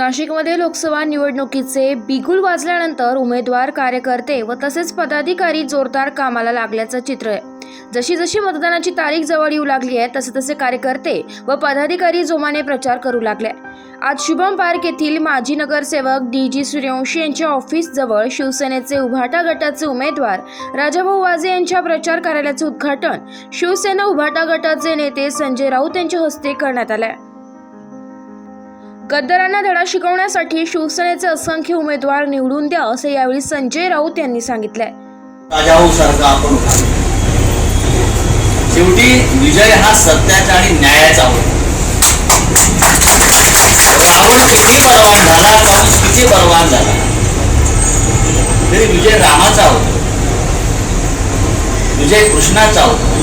नाशिकमध्ये लोकसभा निवडणुकीचे बिगुल वाजल्यानंतर उमेदवार कार्यकर्ते व तसेच पदाधिकारी जोरदार कामाला लागल्याचं चित्र आहे. जशी जशी मतदानाची तारीख जवळ येऊ लागली आहे तसे तसे कार्यकर्ते व पदाधिकारी जोमाने प्रचार करू लागले आज शुभम पार्क येथील माजी नगरसेवक डी जी सूर्यवंशी यांच्या ऑफिस जवळ शिवसेनेचे उभाटा गटाचे उमेदवार राजाभाऊ वाजे यांच्या प्रचार कार्यालयाचे उद्घाटन शिवसेना उभाटा गटाचे नेते संजय राऊत यांच्या हस्ते करण्यात आले गद्दारांना धडा शिकवण्यासाठी शिवसेनेचे असंख्य उमेदवार निवडून द्या असे यावेळी संजय राऊत यांनी सांगितले हो शेवटी विजय हा सत्याचा आणि न्यायाचा होता. किती बलवान झाला कंस किती बलवान झाला? तरी विजय रामाचा होतो. विजय कृष्णाचा होतो.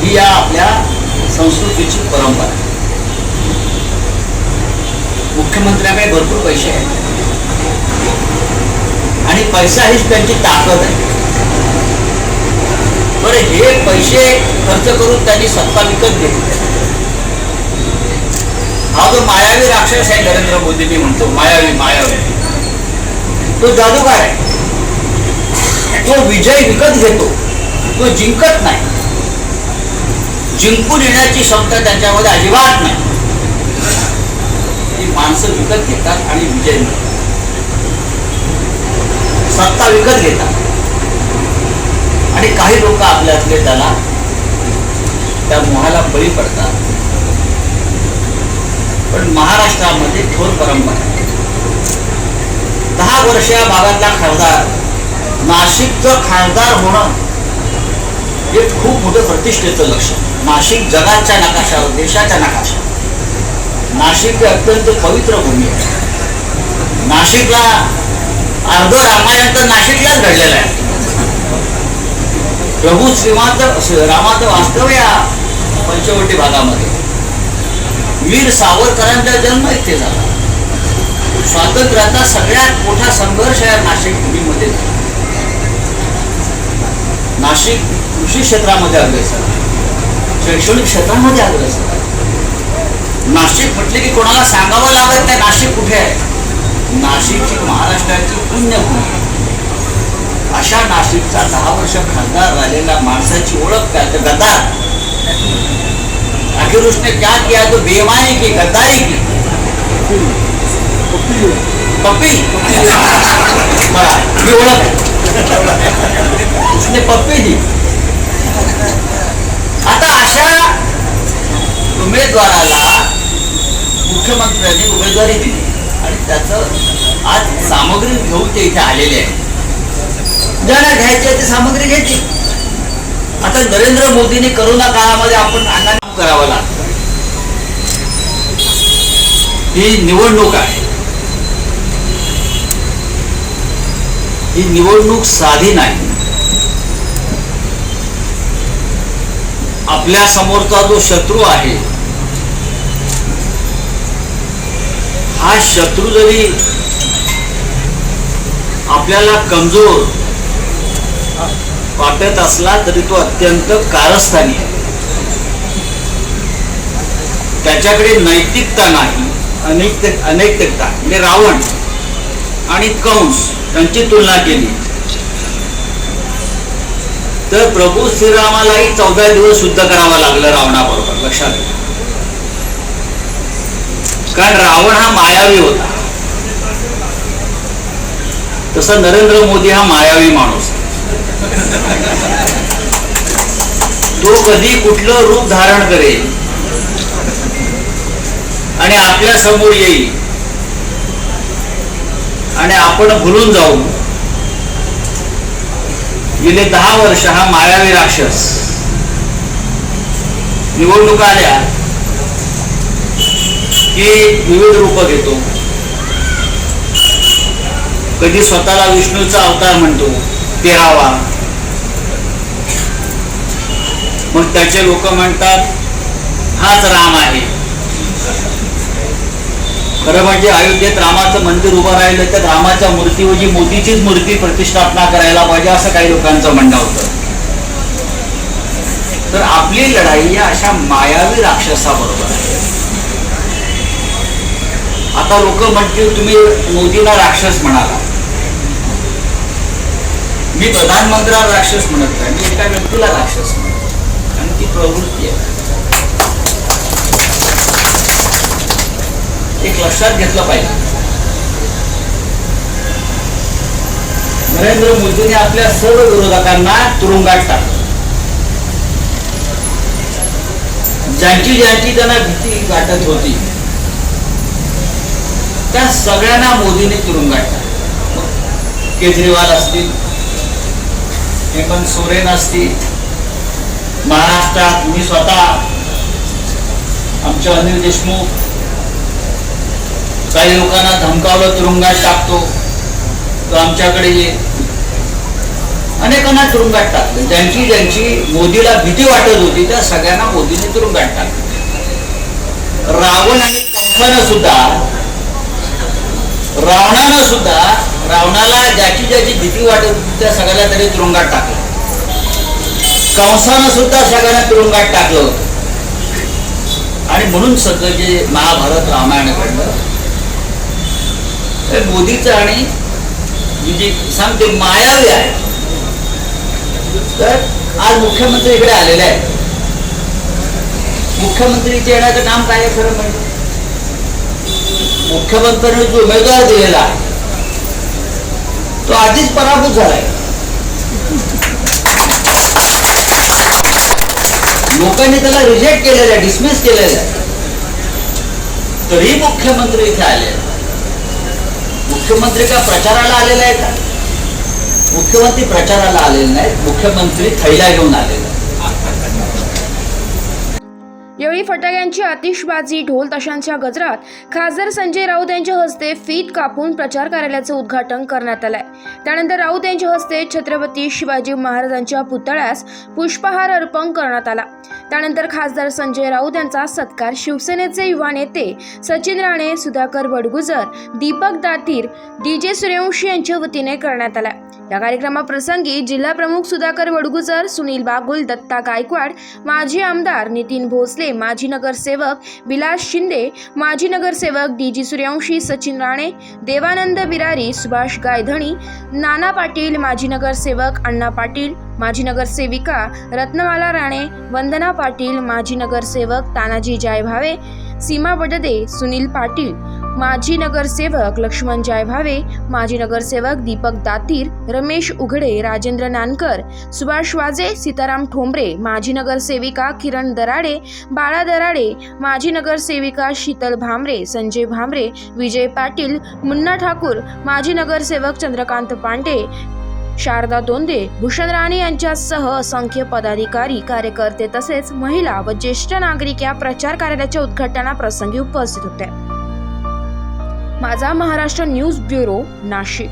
ही या आपल्या संस्कृतीची परंपरा आहे. मुख्यमंत्र्याकडे भरपूर पैसे आहेत. आणि पैसा हीच त्यांची ताकद आहे. बरं हे पैसे खर्च करून त्यांनी सत्ता विकत घेतली. हा जो मायावी राक्षस आहे नरेंद्र मोदींनी म्हणतो मायावी मायावी. तो जादूगार आहे. तो विजय विकत घेतो. तो जिंकत नाही. जिंकून येण्याची क्षमता त्यांच्यामध्ये अजिबात नाही. माणसं विकत घेतात आणि विजय मिळतात सत्ता विकत घेतात. आणि काही लोक आपल्यातले त्याला त्या मोहाला बळी पडतात. पण महाराष्ट्रामध्ये थोर परंपरा आहे. दहा वर्ष या भागातला खासदार नाशिकचं खासदार होणं हे खूप मोठं प्रतिष्ठेचं लक्ष नाशिक जगाच्या नकाशावर देशाच्या नकाशावर. नाशिक ही अत्यंत पवित्र भूमी आहे. नाशिकला अर्ध रामायण तर नाशिकलाच घडलेलं आहे. प्रभू श्रीमात रामाचं वास्तव या पंचवटी भागामध्ये. वीर सावरकरांचा जन्म इथे झाला. स्वातंत्र्याचा सगळ्यात मोठा संघर्ष या नाशिक भूमीमध्ये झाला. नाशिक कृषी क्षेत्रामध्ये अग्रेसर. शैक्षणिक क्षेत्रामध्ये अग्रेसर. आहे. नाशिक म्हटले की कोणाला सांगावं लागत नाही नाशिक कुठे आहे? नाशिकची महाराष्ट्राची पुण्यभूमी. अशा नाशिकचा दहा वर्ष खासदार राहिलेल्या माणसाची ओळख काय तर गद्दार आखिर उसने क्या किया तो बेमानी की गद्दारी की? पप्पी. ही ओळख आहे. उसने पप्पी दी आता अशा उमेदवाराला त्यांनी उमेदवारी दिली. आणि त्याचं आज सामग्री घेऊन ते इथे आलेले आहे ज्यांना घ्यायची आहे ती सामग्री घ्यायची. आता नरेंद्र मोदींनी करोना काळामध्ये आपण अण्णा करावं लागतं. ही निवडणूक आहे. ही निवडणूक साधी नाही. आपल्या समोरचा जो शत्रू आहे हा शत्रू जरी आपल्याला कमजोर वाटत असला तरी तो अत्यंत कारस्थानी आहे. त्याच्याकडे नैतिकता नाही अनेक अनैतिकता म्हणजे रावण आणि कंस यांची तुलना केली. तर प्रभू श्रीरामालाही चौदा दिवस शुद्ध करावा लागलं रावणाबरोबर लक्षात घ्या कारण रावण हा मायावी होता. तसा नरेंद्र मोदी हा मायावी माणूस. तो कधी कुठलं रूप धारण करेल? आणि आपल्यासमोर येईल. आणि आपण भुलून जाऊ. गेले दहा वर्ष हा मायावी राक्षस. निवडणुका आल्या. की विविध रूप घेतो. कधी स्वतःला विष्णूचा अवतार म्हणतो तेरावा. मग त्याचे लोक म्हणतात हाच राम आहे. खरं म्हणजे अयोध्येत रामाचं मंदिर उभं राहिलं तर रामाच्या मूर्तीऐवजी मोदीचीच मूर्ती प्रतिष्ठापना करायला पाहिजे असं काही लोकांचं म्हणणं होतं. तर आपली लढाई या अशा मायावी राक्षसाबरोबर आहे. आता लोक म्हणतील तुम्ही मोदीला राक्षस म्हणाला. मी प्रधानमंत्र्याला राक्षस म्हणत नाही मी एका व्यक्तीला राक्षस म्हणतो आणि ती प्रवृत्ती आहे. एक लक्षात घेतलं पाहिजे. नरेंद्र मोदींनी आपल्या सर्व विरोधकांना तुरुंगात टाकलं. ज्यांची ज्यांची त्यांना भीती वाटत होती त्या सगळ्यांना मोदीने तुरुंगात टाकलं केजरीवाल असतील हेमंत सोरेन असतील महाराष्ट्रात मी स्वतः आमचे अनिल देशमुख काही लोकांना धमकावलं तुरुंगात टाकतो. तो आमच्याकडे ये. अनेकांना तुरुंगात टाकले. ज्यांची ज्यांची मोदीला भीती वाटत होती त्या सगळ्यांना मोदीने तुरुंगात टाकले. रावण आणि कंसानं सुद्धा रावणानं सुद्धा रावणाला ज्याची ज्याची भीती वाटत होती त्या सगळ्याला तरी तुरुंगात टाकलं. कंसानं सुद्धा सगळ्यांना तुरुंगात टाकलं होतं. आणि म्हणून सगळं जे महाभारत रामायण घडलं मोदीचं आणि मी जे सांगते मायावी आहे. तर आज मुख्यमंत्री इकडे आलेले आहेत. मुख्यमंत्रीचे येण्याचं काम काय आहे खरं म्हणजे मुख्यमंत्र्यांनी जो उमेदवार दिलेला आहे तो आधीच पराभूत झालाय. लोकांनी त्याला रिजेक्ट केलेलं आहे डिसमिस केलेलं आहे. तरी मुख्यमंत्री इथे आले मुख्यमंत्री का प्रचाराला आलेला आहे का मुख्यमंत्री प्रचाराला आलेले नाहीत मुख्यमंत्री थैला घेऊन आलेला आहेत. यावेळी फटाक्यांची आतिषबाजी ढोल ताशांच्या गजरात खासदार संजय राऊत यांच्या हस्ते फीत कापून प्रचार कार्यालयाचं उद्घाटन करण्यात आलंय. त्यानंतर राऊत यांच्या हस्ते छत्रपती शिवाजी महाराजांच्या पुतळ्यास पुष्पहार अर्पण करण्यात आला. त्यानंतर खासदार संजय राऊत यांचा सत्कार शिवसेनेचे युवा नेते सचिन राणे सुधाकर बडगुजर दीपक दातीर डी जे सूर्यवंशी यांच्या वतीने करण्यात आला. या कार्यक्रमाप्रसंगी जिल्हा प्रमुख सुधाकर वडगुजर सुनील बागुल दत्ता गायकवाड माजी आमदार नितीन भोसले माजी नगरसेवक विलास शिंदे माजी नगरसेवक डी जी सूर्यवंशी सचिन राणे देवानंद बिरारी सुभाष गायधणी नाना पाटील माजी नगरसेवक अण्णा पाटील माजी नगरसेविका रत्नमाला राणे वंदना पाटील माजी नगरसेवक तानाजी जायभावे सीमा बडदे सुनील पाटील माजी नगरसेवक लक्ष्मण जायभावे माजी नगरसेवक दीपक दातीर रमेश उघडे राजेंद्र नानकर सुभाष वाजे सीताराम ठोंबरे माजी नगरसेविका किरण दराडे बाळा दराडे माजी नगरसेविका शीतल भामरे संजय भामरे विजय पाटील मुन्ना ठाकूर माजी नगरसेवक चंद्रकांत पांडे शारदा दोंदे भूषण राणे यांच्यासह असंख्य पदाधिकारी कार्यकर्ते तसेच महिला व ज्येष्ठ नागरिक या प्रचार कार्यालयाच्या उद्घाटनाप्रसंगी उपस्थित होते माझा महाराष्ट्र न्यूज ब्युरो नाशिक.